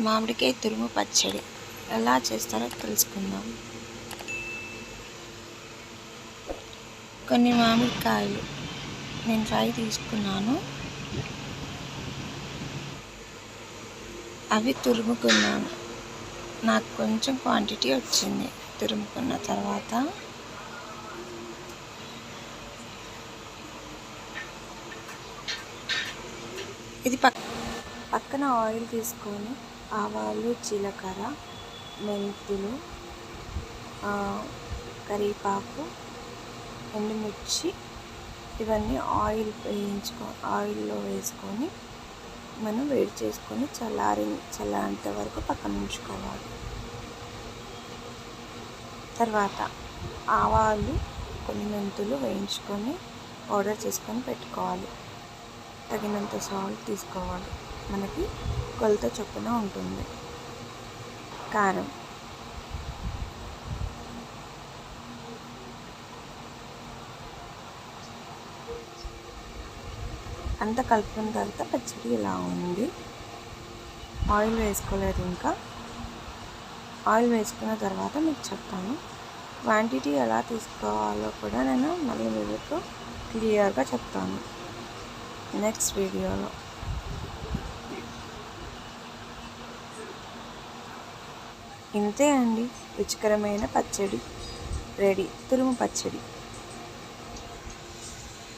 మామిడికాయ తురుము పచ్చడి. ఎలా చేస్తారో తెలుసుకుందాం. కొన్ని మామిడికాయలు నేను ఫ్రై తీసుకున్నాను. అవి తురుముకున్నాను. నాకు కొంచెం క్వాంటిటీ వచ్చింది తురుముకున్న తర్వాత. ఇది పక్ పక్కన ఆయిల్ తీసుకొని ఆవాలు జీలకర్ర మెంతులు కరివేపాకు ఎండుమిర్చి ఇవన్నీ ఆయిల్ వేయించుకో ఆయిల్లో వేసుకొని మనం వేడి చేసుకొని చల్లారి చల్లారేంత వరకు పక్కన ఉంచుకోవాలి. తర్వాత ఆవాలు కొన్ని మెంతులు వేయించుకొని పౌడర్ చేసుకొని పెట్టుకోవాలి. తగినంత సాల్ట్ తీసుకోవాలి. మనకి కొలత చొప్పున ఉంటుంది. కారం. అంత కలుపుకున్న తర్వాత పచ్చడి ఇలా ఉంది. ఆయిల్ వేసుకోలేదు ఇంకా. ఆయిల్ వేసుకున్న తర్వాత మీకు చెప్తాను. క్వాంటిటీ ఎలా తీసుకోవాలో కూడా నేను మళ్ళీ మీకు క్లియర్గా చెప్తాను. నెక్స్ట్ వీడియోలో. ఇంతే అండి. రుచికరమైన పచ్చడి. రెడీ. తురుము పచ్చడి.